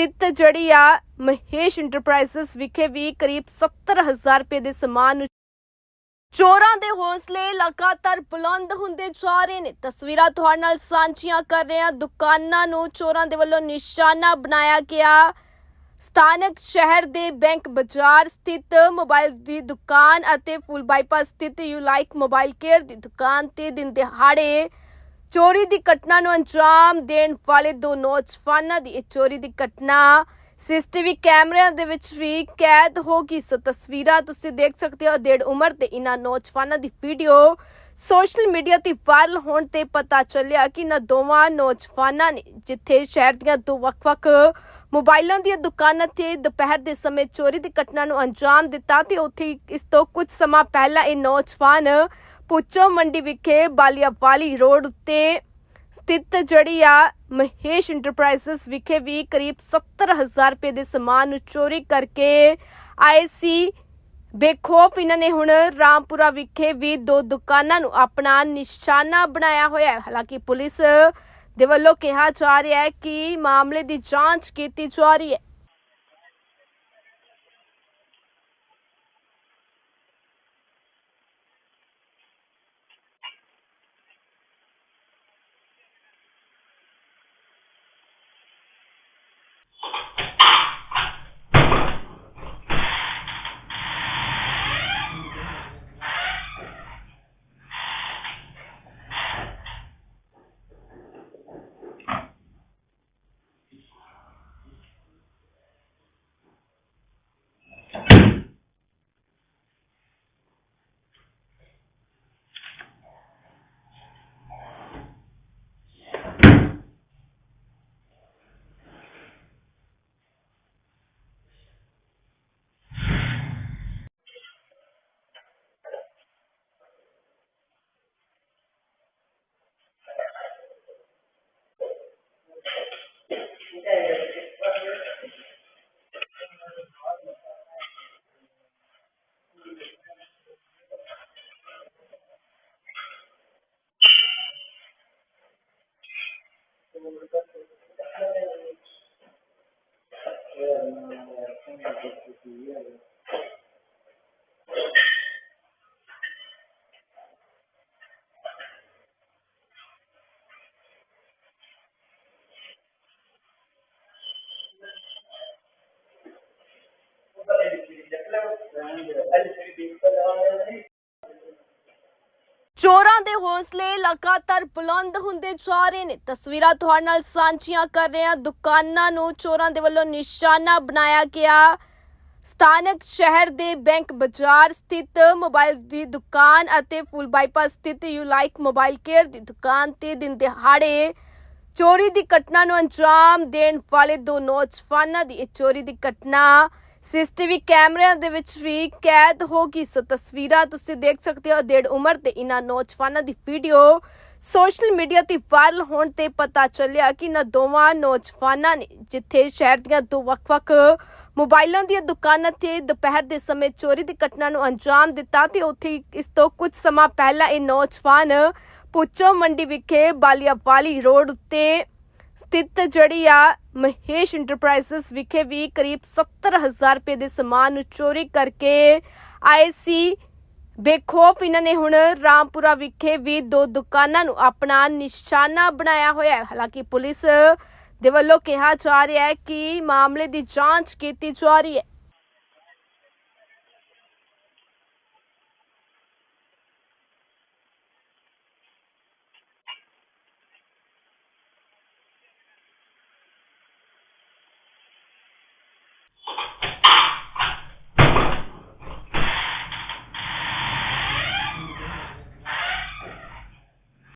ਸਥਿਤ ਜਿਹੜੀ ਆ ਮਹੇਸ਼ ਇੰਟਰਪ੍ਰਾਈਜ਼ਸ ਵਿਖੇ ਵੀ ਕਰੀਬ 70000 ਰੁਪਏ ਦੇ ਸਮਾਨ ਨੂੰ ਚੋਰਾਂ ਦੇ ਹੌਸਲੇ ਲਗਾਤਾਰ ਬੁਲੰਦ ਹੁੰਦੇ ਜਾ ਰਹੇ ਨੇ। ਤਸਵੀਰਾਂ ਤੁਹਾਡੇ ਨਾਲ ਸਾਂਝੀਆਂ ਕਰ ਰਹੇ ਹਾਂ। ਦੁਕਾਨਾਂ ਨੂੰ ਚੋਰਾਂ ਦੇ ਵੱਲੋਂ ਨਿਸ਼ਾਨਾ ਬਣਾਇਆ ਗਿਆ। ਸਥਾਨਕ ਸ਼ਹਿਰ ਦੇ ਬੈਂਕ ਬਾਜ਼ਾਰ ਸਥਿਤ ਮੋਬਾਈਲ ਦੀ ਦੁਕਾਨ ਅਤੇ ਫੁੱਲ ਬਾਈਪਾਸ ਸਥਿਤ ਯੂ ਲਾਈਕ ਮੋਬਾਈਲ ਕੇਅਰ ਦੀ ਦੁਕਾਨ ਤੇ ਦਿਨ ਦਿਹਾੜੇ ਚੋਰੀ ਦੀ ਘਟਨਾ ਨੂੰ ਅੰਜਾਮ ਦੇਣ ਵਾਲੇ ਦੋ ਨੌਜਵਾਨਾਂ ਦੀ ਇਹ ਚੋਰੀ ਦੀ ਘਟਨਾ ਸੀਸੀਟੀਵੀ ਕੈਮਰਿਆਂ ਦੇ ਵਿੱਚ ਵੀ ਕੈਦ ਹੋ ਗਈ। ਸੋ ਤਸਵੀਰਾਂ ਤੁਸੀਂ ਦੇਖ ਸਕਦੇ ਹੋ। ਡੇਢ ਉਮਰ ਦੇ ਇਹਨਾਂ ਨੌਜਵਾਨਾਂ ਦੀ ਵੀਡੀਓ ਸੋਸ਼ਲ ਮੀਡੀਆ ਤੇ ਵਾਇਰਲ ਹੋਣ ਤੇ ਪਤਾ ਚੱਲਿਆ ਕਿ ਇਹਨਾਂ ਦੋਵਾਂ ਨੌਜਵਾਨਾਂ ਨੇ ਜਿੱਥੇ ਸ਼ਹਿਰ ਦੀਆਂ ਦੋ ਵੱਖ-ਵੱਖ ਮੋਬਾਈਲਾਂ ਦੀਆਂ ਦੁਕਾਨਾਂ ਤੇ ਦੁਪਹਿਰ ਦੇ ਸਮੇਂ ਚੋਰੀ ਦੀ ਘਟਨਾ ਨੂੰ ਅੰਜਾਮ ਦਿੱਤਾ ਤੇ ਉੱਥੇ ਇਸ ਤੋਂ ਕੁਝ ਸਮਾਂ ਪਹਿਲਾਂ ਇਹ ਨੌਜਵਾਨ ਪੁੱਚੋ ਮੰਡੀ ਵਿਖੇ ਬਾਲੀਆਵਾਲੀ ਰੋਡ ਉੱਤੇ ਸਥਿਤ ਜਿਹੜੀ ਆ ਮਹੇਸ਼ ਇੰਟਰਪ੍ਰਾਈਜ਼ਸ ਵਿਖੇ ਵੀ ਕਰੀਬ 70000 ਰੁਪਏ ਦੇ ਸਮਾਨ ਨੂੰ ਚੋਰੀ ਕਰਕੇ ਆਏ ਸੀ। ਬੇਖੌਫ ਇਹਨਾਂ ਨੇ ਹੁਣ ਰਾਮਪੁਰਾ ਵਿਖੇ ਵੀ ਦੋ ਦੁਕਾਨਾਂ ਨੂੰ ਆਪਣਾ ਨਿਸ਼ਾਨਾ ਬਣਾਇਆ ਹੋਇਆ ਹੈ। ਹਾਲਾਂਕਿ ਪੁਲਿਸ ਦੇ ਵੱਲੋਂ ਕਿਹਾ ਜਾ ਰਿਹਾ ਹੈ ਕਿ ਮਾਮਲੇ ਦੀ ਜਾਂਚ ਕੀਤੀ ਜਾ ਰਹੀ ਹੈ। الف ਚੋਰਾਂ ਦੇ ਹੌਸਲੇ ਲਗਾਤਾਰ ਬੁਲੰਦ ਹੁੰਦੇ ਜਾ ਰਹੇ ਨੇ। ਤਸਵੀਰਾਂ ਤੁਹਾਡੇ ਨਾਲ ਸਾਂਝੀਆਂ ਕਰ ਰਹੇ ਹਾਂ। ਦੁਕਾਨਾਂ ਨੂੰ ਚੋਰਾਂ ਦੇ ਵੱਲੋਂ ਨਿਸ਼ਾਨਾ ਬਣਾਇਆ ਗਿਆ। ਸਥਾਨਕ ਸ਼ਹਿਰ ਦੇ ਬੈਂਕ ਬਾਜ਼ਾਰ ਸਥਿਤ ਮੋਬਾਈਲ ਦੀ ਦੁਕਾਨ ਅਤੇ ਫੁੱਲ ਬਾਈਪਾਸ ਸਥਿਤ ਯੂ ਲਾਈਕ ਮੋਬਾਈਲ ਕੇਅਰ ਦੀ ਦੁਕਾਨ ਤੇ ਦਿਨ ਦਿਹਾੜੇ ਚੋਰੀ ਦੀ ਘਟਨਾ ਨੂੰ ਅੰਜਾਮ ਦੇਣ ਵਾਲੇ ਦੋ ਨੌਜਵਾਨਾਂ ਦੀ ਇਹ ਚੋਰੀ ਦੀ ਘਟਨਾ ਸੀਸੀਟੀਵੀ ਕੈਮਰਿਆਂ ਦੇ ਵਿੱਚ ਵੀ ਕੈਦ ਹੋ ਗਈ ਸੋ ਤਸਵੀਰਾਂ ਤੁਸੀਂ ਦੇਖ ਸਕਦੇ ਹੋ। ਡੇਢ ਉਮਰ ਦੇ ਇਹਨਾਂ ਨੌਜਵਾਨਾਂ ਦੀ ਵੀਡੀਓ ਸੋਸ਼ਲ ਮੀਡੀਆ ਤੇ ਵਾਇਰਲ ਹੋਣ ਤੇ ਪਤਾ ਚੱਲਿਆ ਕਿ ਇਹਨਾਂ ਦੋਵਾਂ ਨੌਜਵਾਨਾਂ ਨੇ ਜਿੱਥੇ ਸ਼ਹਿਰ ਦੀਆਂ ਦੋ ਵੱਖ-ਵੱਖ ਮੋਬਾਈਲਾਂ ਦੀਆਂ ਦੁਕਾਨਾਂ ਤੇ ਦੁਪਹਿਰ ਦੇ ਸਮੇਂ ਚੋਰੀ ਦੀ ਘਟਨਾ ਨੂੰ ਅੰਜਾਮ ਦਿੱਤਾ ਤੇ ਉੱਥੇ ਇਸ ਤੋਂ ਕੁਝ ਸਮਾਂ ਪਹਿਲਾਂ ਇਹ ਨੌਜਵਾਨ ਪੁੱਚੋ ਮੰਡੀ ਵਿਖੇ ਬਾਲੀਆਵਾਲੀ ਰੋਡ ਉੱਤੇ ਸਥਿਤ ਜਿਹੜੀ ਆ ਮਹੇਸ਼ ਇੰਟਰਪ੍ਰਾਈਜ਼ਸ ਵਿਖੇ ਵੀ ਕਰੀਬ 70000 ਰੁਪਏ ਦੇ ਸਮਾਨ ਨੂੰ ਚੋਰੀ ਕਰਕੇ ਆਏ ਸੀ। ਬੇਖੌਫ ਇਹਨਾਂ ਨੇ ਹੁਣ ਰਾਮਪੁਰਾ ਵਿਖੇ ਵੀ ਦੋ ਦੁਕਾਨਾਂ ਨੂੰ ਆਪਣਾ ਨਿਸ਼ਾਨਾ ਬਣਾਇਆ ਹੋਇਆ ਹੈ। ਹਾਲਾਂਕਿ ਪੁਲਿਸ ਦੇ ਵੱਲੋਂ ਕਿਹਾ ਜਾ ਰਿਹਾ ਹੈ ਕਿ ਮਾਮਲੇ ਦੀ ਜਾਂਚ ਕੀਤੀ ਜਾ ਰਹੀ ਹੈ।